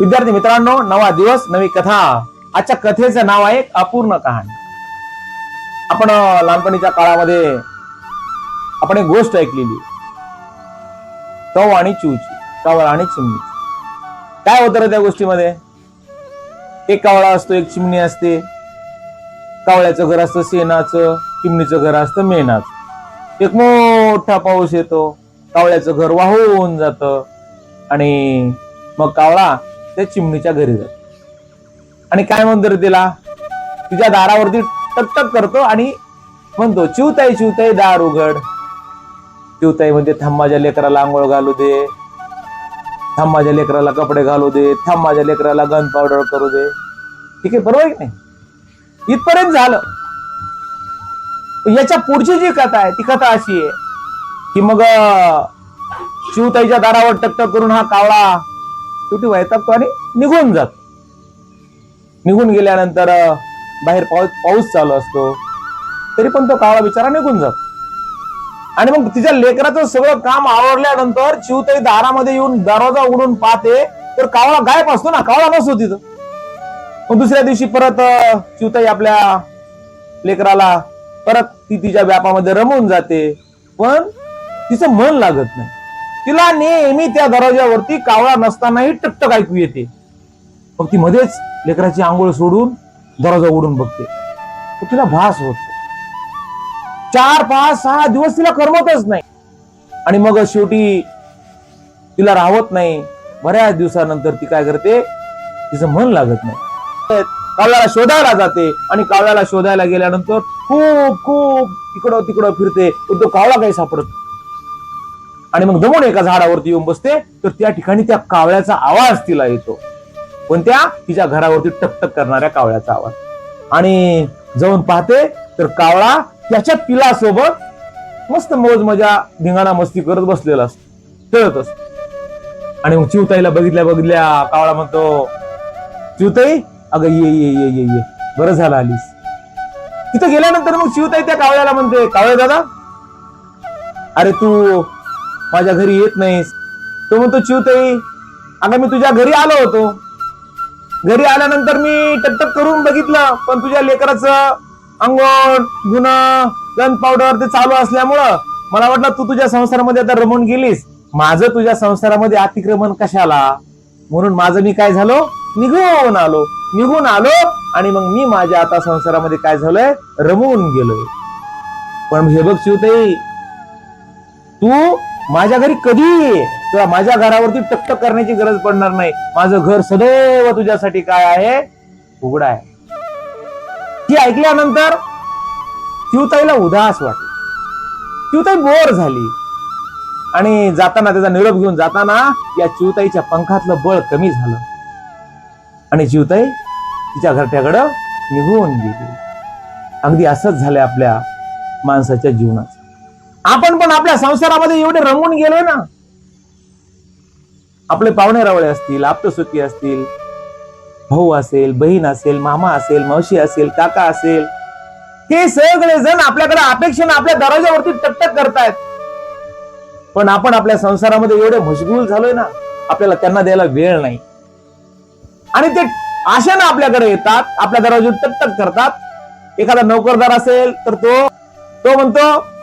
विद्यार्थी मित्रांनो नवा दिवस नवी कथा. आजच्या कथेचं नाव आहे अपूर्ण कहाणी. आपण लहानपणीच्या काळामध्ये आपण एक गोष्ट ऐकलेली. तव आणि चिवची कावळ आणि चिमणी. काय होतं रे त्या गोष्टीमध्ये? एक कावळा असतो एक चिमणी असते. कावळ्याचं घर असतं शेणाचं चिमणीचं घर असतं मेणाचं. एक मोठा पाऊस येतो कावळ्याचं घर वाहून जातं. आणि मग कावळा त्या चिमणीच्या घरी जातो आणि काय म्हणतो रे तिला? तिच्या दारावरती टकटक करतो आणि म्हणतो चिवताई चिवताई दार उघड. चिवताई म्हणजे थांब माझ्या लेकराला आंघोळ घालू दे. थांब माझ्या लेकराला कपडे घालू दे. थांब माझ्या लेकराला गन पावडर करू दे. ठीक आहे बरोबर आहे की नाही? इथपर्यंत झालं. याच्या पुढची जी कथा आहे ती कथा अशी आहे की मग शिवताईच्या दारावर टकटक करून हा कावळा शेवटी वैतागतो आणि निघून जातो. निघून गेल्यानंतर बाहेर पाऊस पाऊस चालू असतो. तरी पण तो काळा बिचारा निघून जातो. आणि मग तिच्या लेकराचं सगळं काम आवडल्यानंतर चिवताई दारामध्ये येऊन दरवाजा उघडून पाहते तर कावळा गायब असतो ना कावळा नसतो तिथं. मग दुसऱ्या दिवशी परत चिवताई आपल्या लेकराला परत ती तिच्या व्यापामध्ये रमून जाते. पण तिचं मन लागत नाही. तिला नेहमी त्या दरवाज्यावरती कावळा नसतानाही टकटक ऐकू येते. मग ती मध्येच लेकराची आंघोळ सोडून दरवाजा उडून बघते. तिला भास होत. चार पाच सहा दिवस तिला करमतच नाही. आणि मग शेवटी तिला राहत नाही. बऱ्याच दिवसानंतर ती काय करते? तिचं मन लागत नाही. कावळ्याला शोधायला जाते आणि कावळ्याला शोधायला गेल्यानंतर खूप खूप तिकडं तिकडं फिरते. पण तो कावळा काही सापडत नाही. आणि मग दमून एका झाडावरती येऊन बसते तर त्या ठिकाणी त्या कावळ्याचा आवाज तिला येतो. पण त्या तिच्या घरावरती टकटक करणाऱ्या कावळ्याचा आवाज. आणि जाऊन पाहते तर कावळा त्याच्या पिलासोबत मस्त मोज मजा धिंगाणा मस्ती करत बसलेला असतो खेळत असतो. आणि मग चिवताईला बघितल्या बघितल्या कावळा म्हणतो चिवताई अगं ये ये ये ये ये बरं झालं आलीस. तिथं गेल्यानंतर मग शिवताई त्या कावळ्याला म्हणते कावळे दादा अरे तू माझ्या घरी येत नाहीस. तो म्हणतो चिवताई अगं मी तुझ्या घरी आलो होतो. घरी आल्यानंतर मी टकटक करून बघितलं पण तुझ्या लेकराचं अंघोळ गुण गन पावडर ते चालू असल्यामुळं मला वाटलं तू तुझ्या संसारामध्ये आता रमून गेलीस. माझं तुझ्या संसारामध्ये अतिक्रमण कशाला? म्हणून माझं मी काय झालो? निघून आलो. निघून आलो आणि मग मी माझ्या आता संसारामध्ये काय झालोय? रमून गेलोय. पण हे बघ शिवताई तू माझ्या घरी कधी ये तुला माझ्या घरावरती टकटक करण्याची गरज पडणार नाही. माझं घर सदैव तुझ्यासाठी काय आहे? उघड आहे. ती ऐकल्यानंतर शिवताईला उदास वाटली. शिवताई बोर झाली. आणि जाताना त्याचा निरोप घेऊन जाताना या चिवताईच्या पंखातलं बळ कमी झालं. आणि चिवताई तिच्या घरट्याकडं निघून गेली. अगदी असंच झालंय आपल्या माणसाच्या जीवनात. आपण पण आपल्या संसारामध्ये एवढे रमून गेलोय ना. आपले पाहुणे रावळे असतील आप्तसुखी असतील भाऊ असेल बहीण असेल मामा असेल मावशी असेल काका असेल हे सगळे जण आपल्याकडे अपेक्षेने आपल्या दरवाजावरती टकटक करतायत. पण आपण आपल्या संसारामध्ये एवढे मशगूल झालोय ना आपल्याला त्यांना द्यायला वेळ नाही. आणि ते आशेनं आपल्याकडे येतात आपल्या दरवाजावर टकटक करतात. एखादा नोकरदार असेल तर तो तो म्हणतो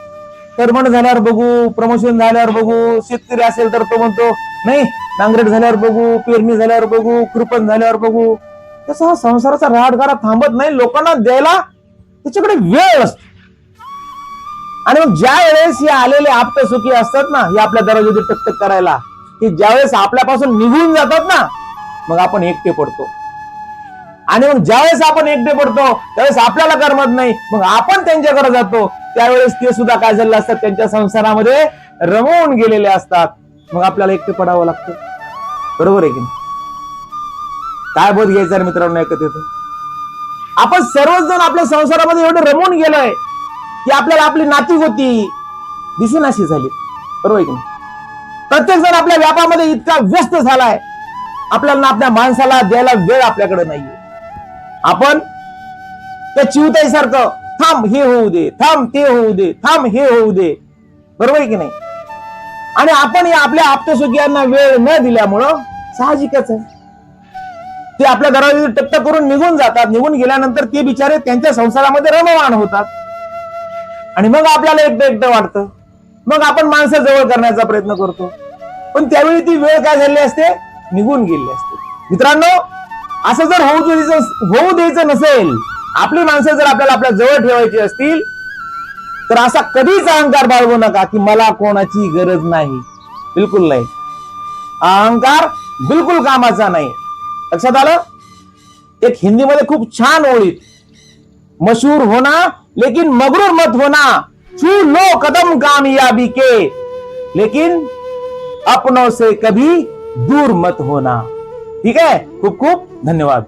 कर्मण झाल्यावर बघू प्रमोशन झाल्यावर बघू शेतकरी असेल तर तो म्हणतो नाही नांगरेट झाल्यावर बघू पेरणी झाल्यावर बघू कृपण झाल्यावर बघू. तसा हा संसाराचा राडगाडा थांबत नाही लोकांना द्यायला त्याच्याकडे वेळ असतो. आणि मग ज्या वेळेस हे आलेले आप्त सुखी असतात ना हे आपल्या दरवाजे टकटक करायला की ज्यावेळेस आपल्यापासून निघून जातात ना मग आपण एकटे पडतो. आणि मग ज्यावेळेस आपण एकटे पडतो त्यावेळेस आपल्याला करमत नाही मग आपण त्यांच्याकडे जातो. त्यावेळेस ते सुद्धा काय झालेले असतात त्यांच्या संसारामध्ये रमवून गेलेले असतात. मग आपल्याला एकटे पडावं लागतं. बरोबर आहे की काय बोध घ्यायचा मित्रांनो ऐकत येतो आपण सर्वच जण आपल्या संसारामध्ये एवढं रमून गेलोय की आपल्याला आपली नाती होती. दिसेनाशी झाली. बरोबर आहे की प्रत्येक जण आपल्या व्यापामध्ये इतका व्यस्त झालाय. आपल्याला आपल्या माणसाला द्यायला वेळ आपल्याकडे नाहीये. आपण त्या चिवताई सारखं थांब हे होऊ दे थांब ते होऊ दे थांब हे होऊ दे. बरोबर आहे की नाही? आणि आपण या आपल्या आप्तसुखियांना वेळ न दिल्यामुळं साहजिकच आहे. ते आपल्या घरावर टप्प करून निघून जातात. निघून गेल्यानंतर ते बिचारे त्यांच्या संसारामध्ये रममाण होतात. आणि मग आपल्याला एकटं एकटं वाटतं. मग आपण माणसं जवळ करण्याचा प्रयत्न करतो. पण त्यावेळी ती वेळ काय झाली असते? निघून गेली असते. मित्रांनो असं जर होऊ होऊ द्यायचं नसेल आपली माणसं जर आपल्याला आपल्या जवळ ठेवायची असतील तर असा कधीच अहंकार बाळगू नका की मला कोणाची गरज नाही. बिलकुल नाही. अहंकार बिलकुल कामाचा नाही. लक्षात आलं? एक हिंदीमध्ये खूप छान ओळीत मशहूर होना लेकिन मगरूर मत होना छू लो कदम कामयाबी के. लेकिन अपनों से कभी दूर मत होना. ठीक है खूप खूप धन्यवाद.